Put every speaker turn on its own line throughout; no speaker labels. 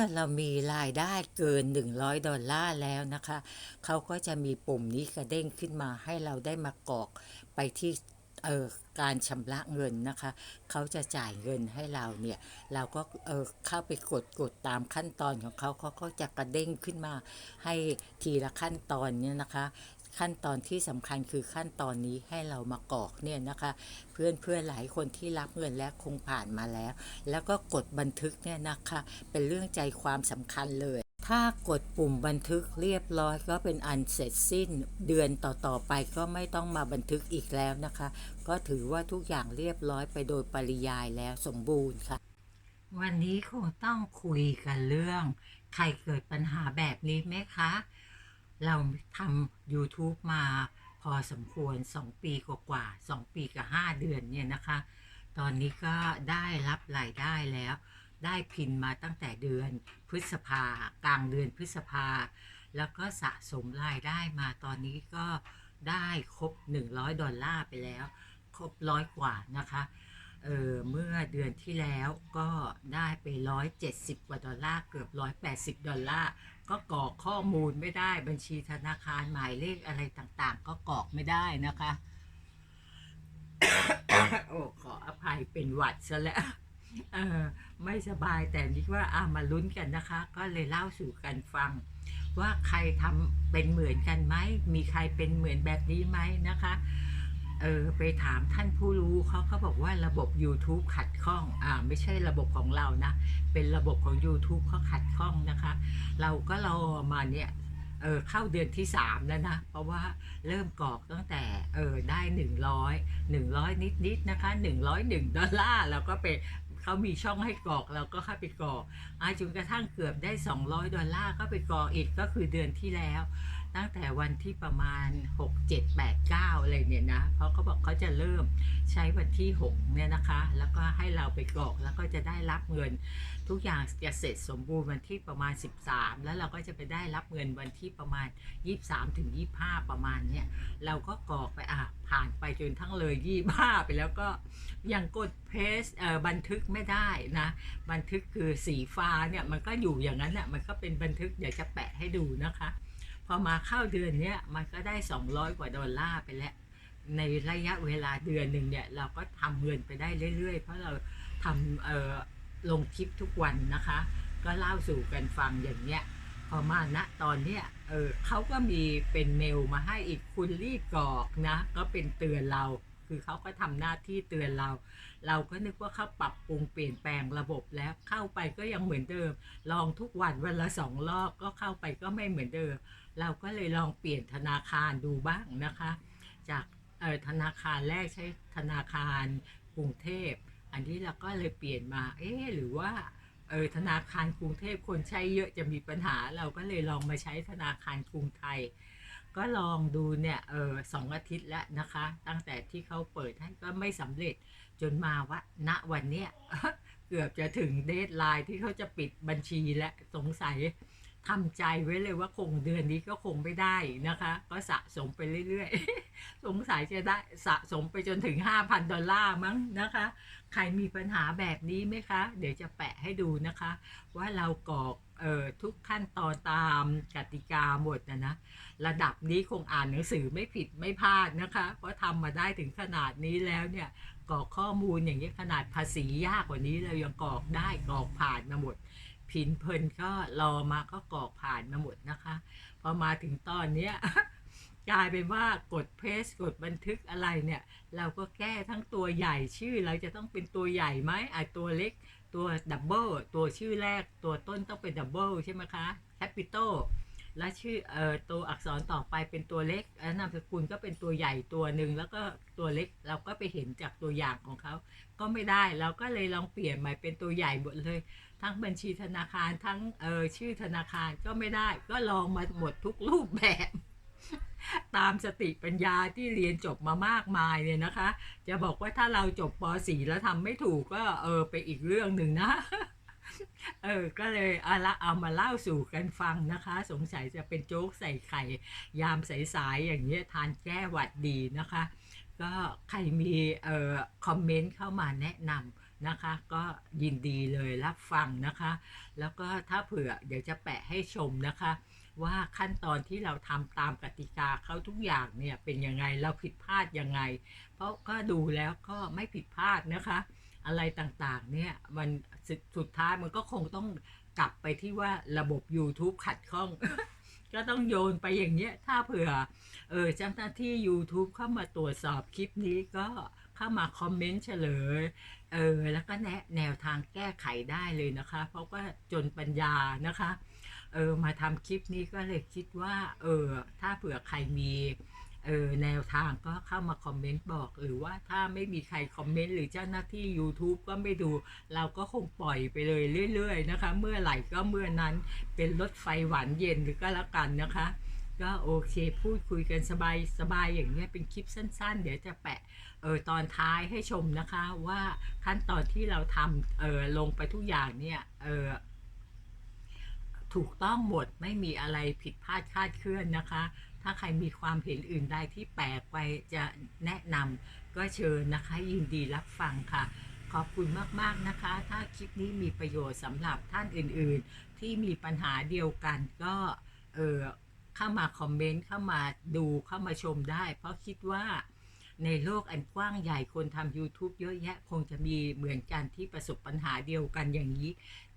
มื่อเรามีรายได้เกิน 100 ดอลลาร์แล้วนะคะ เขาก็จะมีปุ่มนี้กระเด้งขึ้นมาให้เราได้มากรอกไปที่เออการชำระเงินนะคะ เขาจะจ่ายเงินให้เราเนี่ย เราก็เออเข้าไปกดกดตามขั้นตอนของเขาเขาก็จะกระเด้งขึ้นมาให้ทีละขั้นตอนเนี่ยนะคะ ขั้นตอนที่สำคัญคือขั้นตอนนี้ให้เรามากรอกเนี่ยนะคะ เพื่อนเพื่อนหลายคนที่รับเงินแล้วคงผ่านมาแล้ว แล้วก็กดบันทึกเนี่ยนะคะ เป็นเรื่องใจความสำคัญเลยถ้ากดปุ่มบันทึกเรียบร้อยก็เป็นอันเสร็จสิ้น เดือนต่อๆไปก็ไม่ต้องมาบันทึกอีกแล้วนะคะ ก็ถือว่าทุกอย่างเรียบร้อยไปโดยปริยายแล้วสมบูรณ์ค่ะ วันนี้คงต้องคุยกันเรื่อง ใครเกิดปัญหาแบบนี้ไหมคะ เราทำ YouTube มาพอสมควร 2 ปีกว่าๆ2ปีกับ 5 เดือนเนี่ยนะคะ ตอนนี้ก็ได้รับรายได้แล้ว ได้พินมาตั้งแต่เดือนพฤษภากลางเดือนพฤษภา แล้วก็สะสมรายได้มาตอนนี้ก็ได้ครบ 100 ดอลลาร์ไปแล้ว ครบร้อยกว่านะคะ เออเมื่อเดือนที่แล้วก็ได้ไป 170 กว่าดอลลาร์เกือบ 180 ดอลลาร์ ก็กรอกข้อมูลไม่ได้บัญชีธนาคารหมายเลขอะไรต่างๆ ก็กรอกไม่ได้นะคะ โอ้ขออภัยเป็นหวัดซะแล้วเออไม่สบายแต่นี่ว่าอามาลุ้นกันนะคะ ก็เลยเล่าสู่กันฟัง ว่าใครทำเป็นเหมือนกันไหมมีใครเป็นเหมือนแบบนี้ไหมนะคะ เออไปถามท่านผู้รู้เขาก็บอกว่าระบบ YouTube ขัดข้องอ่าไม่ใช่ระบบของเรานะ เป็นระบบของ YouTube เขาขัดข้องนะคะ เราก็รอมาเนี่ยเออเข้าเดือนที่ 3 แล้วนะ เพราะว่าเริ่มกรอกตั้งแต่เออได้ 100 100 นิดๆนะคะ 101 ดอลลาร์แล้วก็ไปเขามีช่องให้กรอกเราก็เข้าไปกรอกอาจนกระทั่งเกือบได้ 200 ดอลลาร์ก็ไปกรอกอีกก็คือเดือนที่แล้ว ตั้งแต่วันที่ประมาณ 6 7 8 9 อะไรเนี่ยนะ เพราะเขาบอกเขาจะเริ่มใช้วันที่ 6 เนี่ยนะคะ แล้วก็ให้เราไปกรอกแล้วก็จะได้รับเงิน ทุกอย่างจะเสร็จสมบูรณ์วันที่ประมาณ 13 แล้วเราก็จะไปได้รับเงินวันที่ประมาณ 23ถึง25 ประมาณเนี้ยเราก็กรอกไปอะผ่านไปจนทั้งเลย25ไปแล้วก็ยังกดเพสเอ่อบันทึกไม่ได้นะ บันทึกคือสีฟ้าเนี่ยมันก็อยู่อย่างนั้นแหละมันก็เป็นบันทึกเดี๋ยวจะแปะให้ดูนะคะ อมาเข้าเดือนเนี้ยมันก็ได้ 200 กว่าดอลลาร์ไปแล้ว ในระยะเวลาเดือนหนึ่งเนี่ย เราก็ทำเงินไปได้เรื่อย ๆ เพราะเราทำเอ่อลงคลิปทุกวันนะคะ ก็เล่าสู่กันฟังอย่างเนี้ยพอมาณตอนเนี้ยเออเขาก็มีเป็นเมลมาให้อีกคุณรีบกรอกนะ ก็เป็นเตือนเรา คือเขาก็ทำหน้าที่เตือนเรา เราก็นึกว่าเขาปรับปรุงเปลี่ยนแปลงระบบแล้วเข้าไปก็ยังเหมือนเดิม ลองทุกวันวันละสองรอบก็เข้าไปก็ไม่เหมือนเดิม เราก็เลยลองเปลี่ยนธนาคารดูบ้างนะคะ จากเออธนาคารแรกใช้ธนาคารกรุงเทพ อันนี้เราก็เลยเปลี่ยนมา เอ๊หรือว่าเออธนาคารกรุงเทพคนใช้เยอะจะมีปัญหา เราก็เลยลองมาใช้ธนาคารกรุงไทย ก็ลองดูเนี่ยเออสองอาทิตย์แล้วนะคะ ตั้งแต่ที่เขาเปิดให้ก็ไม่สำเร็จจนมาว่าณวันเนี้ยเกือบจะถึงเดทไลน์ที่เขาจะปิดบัญชีและสงสัยทำใจไว้เลยว่าคงเดือนนี้ก็คงไม่ได้นะคะ ก็สะสมไปเรื่อยๆ สงสัยจะได้สะสมไปจนถึง 5,000 ดอลลาร์มั้งนะคะ ใครมีปัญหาแบบนี้ไหมคะ เดี๋ยวจะแปะให้ดูนะคะ ว่าเรากรอก เออทุกขั้นตอนตามกติกาหมดนะนะระดับนี้คงอ่านหนังสือไม่ผิดไม่พลาดนะคะ เพราะทำมาได้ถึงขนาดนี้แล้วเนี่ยกรอกข้อมูลอย่างนี้ขนาดภาษียากกว่านี้เรายังกรอกได้กรอกผ่านมาหมด ผินเพลินก็รอมาก็กรอกผ่านมาหมดนะคะพอมาถึงตอนเนี้ยกลายเป็นว่ากดเพสกดบันทึกอะไรเนี่ย เราก็แก้ทั้งตัวใหญ่ชื่อเราจะต้องเป็นตัวใหญ่ไหมไอะตัวเล็ก ตัวดับเบิลตัวชื่อแรกตัวต้นต้องเป็นดับเบิลใช่ไหมคะแคปิตอลและชื่อเอ่อตัวอักษรต่อไปเป็นตัวเล็กแล้วนามสกุลก็เป็นตัวใหญ่ตัวหนึ่งแล้วก็ตัวเล็กเราก็ไปเห็นจากตัวอย่างของเขา ก็ไม่ได้เราก็เลยลองเปลี่ยนใหม่เป็นตัวใหญ่หมดเลย ทั้งบัญชีธนาคารทั้งเอ่อชื่อธนาคารก็ไม่ได้ ก็ลองมาหมดทุกรูปแบบ ตามสติปัญญาที่เรียนจบมามากมายเนี่ยนะคะ จะบอกว่าถ้าเราจบป .4 แล้วทำไม่ถูกก็เออไปอีกเรื่องหนึ่งนะ เออ ก็เลยเอาละเอามาเล่าสู่กันฟังนะคะ สงสัยจะเป็นโจ๊กใส่ไข่ ยามสายๆอย่างเงี้ยทานแก้หวัดดีนะคะ ก็ใครมีเอ่อคอมเมนต์เข้ามาแนะนำนะคะก็ยินดีเลยรับฟังนะคะ แล้วก็ถ้าเผื่อเดี๋ยวจะแปะให้ชมนะคะ ว่าขั้นตอนที่เราทำตามกติกาเขาทุกอย่างเนี่ยเป็นยังไงเราผิดพลาดยังไง เพราะก็ดูแล้วก็ไม่ผิดพลาดนะคะ อะไรต่างๆเนี่ยมันสุดสุดท้ายมันก็คงต้องกลับไปที่ว่าระบบ YouTube ขัดข้อง ก็ต้องโยนไปอย่างเงี้ยถ้าเผื่อเออเจ้าหน้าที่ YouTube เข้ามาตรวจสอบคลิปนี้ก็เข้ามาคอมเมนต์เฉลยเออแล้วก็แนะแนวทางแก้ไขได้เลยนะคะ เพราะว่าจนปัญญานะคะ เออมาทำคลิปนี้ก็เลยคิดว่า เออ ถ้าเผื่อใครมีเออแนวทางก็เข้ามาคอมเมนต์บอก หรือว่าถ้าไม่มีใครคอมเมนต์หรือเจ้าหน้าที่ YouTube ก็ไม่ดู เราก็คงปล่อยไปเลยเรื่อย ๆ นะคะ เมื่อไหร่ก็เมื่อนั้นเป็นรถไฟหวานเย็นหรือก็แล้วกันนะคะ ก็โอเคพูดคุยกันสบายสบายอย่างเงี้ยเป็นคลิปสั้น ๆ เดี๋ยวจะแปะเออตอนท้ายให้ชมนะคะ ว่าขั้นตอนที่เราทำเออลงไปทุกอย่างเนี่ยเออ ถูกต้องหมดไม่มีอะไรผิดพลาดคาดเคลื่อนนะคะ ถ้าใครมีความเห็นอื่นใดที่แปลกไปจะแนะนำก็เชิญนะคะ ยินดีรับฟังค่ะ ขอบคุณมากๆนะคะ ถ้าคลิปนี้มีประโยชน์สำหรับท่านอื่นๆ ที่มีปัญหาเดียวกันก็เออเข้ามาคอมเมนต์เข้ามาดูเข้ามาชมได้ เพราะคิดว่าในโลกอันกว้างใหญ่คนทำ YouTube เยอะแยะ คงจะมีเหมือนกันที่ประสบปัญหาเดียวกันอย่างนี้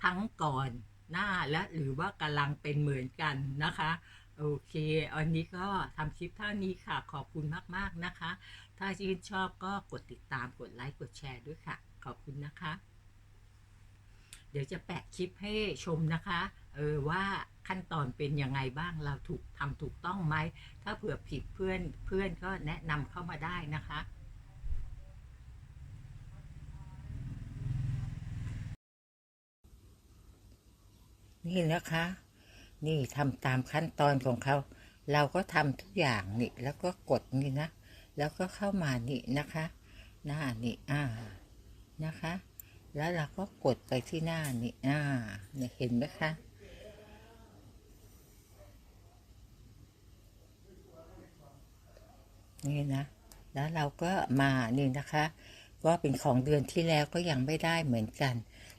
ทั้งก่อน หน้าและหรือว่ากำลังเป็นเหมือนกันนะคะ โอเคอันนี้ก็ทำคลิปเท่านี้ค่ะ ขอบคุณมากๆนะคะ ถ้าชื่นชอบก็กดติดตามกดไลค์กดแชร์ด้วยค่ะ ขอบคุณนะคะ เดี๋ยวจะแปะคลิปให้ชมนะคะเออว่าขั้นตอนเป็นยังไงบ้างเราถูกทำถูกต้องไหม ถ้าเผื่อผิดเพื่อนเพื่อนก็แนะนำเข้ามาได้นะคะ นี่นะคะ นี่ทำตามขั้นตอนของเขา เราก็ทำทุกอย่างนี่ แล้วก็กดนี่นะ แล้วก็เข้ามานี่นะคะ หน้านี่อ่านะคะ แล้วเราก็กดไปที่หน้านี่อ่าเนี่ยเห็นไหมคะนี่นะ แล้วเราก็มานี่นะคะก็เป็นของเดือนที่แล้วก็ยังไม่ได้เหมือนกัน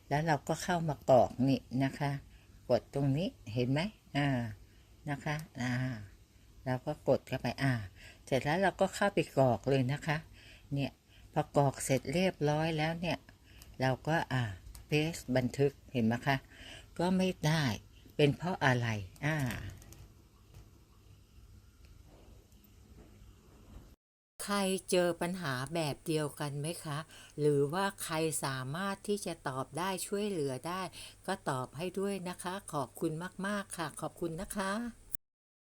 แล้วเราก็เข้ามากรอกนี่นะคะ กดตรงนี้เห็นไหมอ่านะคะอ่าเราก็กดเข้าไปอ่า เสร็จแล้วเราก็เข้าไปกรอกเลยนะคะ เนี่ยพอกรอกเสร็จเรียบร้อยแล้วเนี่ย เราก็อ่าเพสบันทึกเห็นไหมคะ ก็ไม่ได้เป็นเพราะอะไรอ่า ใครเจอปัญหาแบบเดียวกันไหมคะ หรือว่าใครสามารถที่จะตอบได้ช่วยเหลือได้ ก็ตอบให้ด้วยนะคะ ขอบคุณมาก ๆ ค่ะ ขอบคุณนะคะ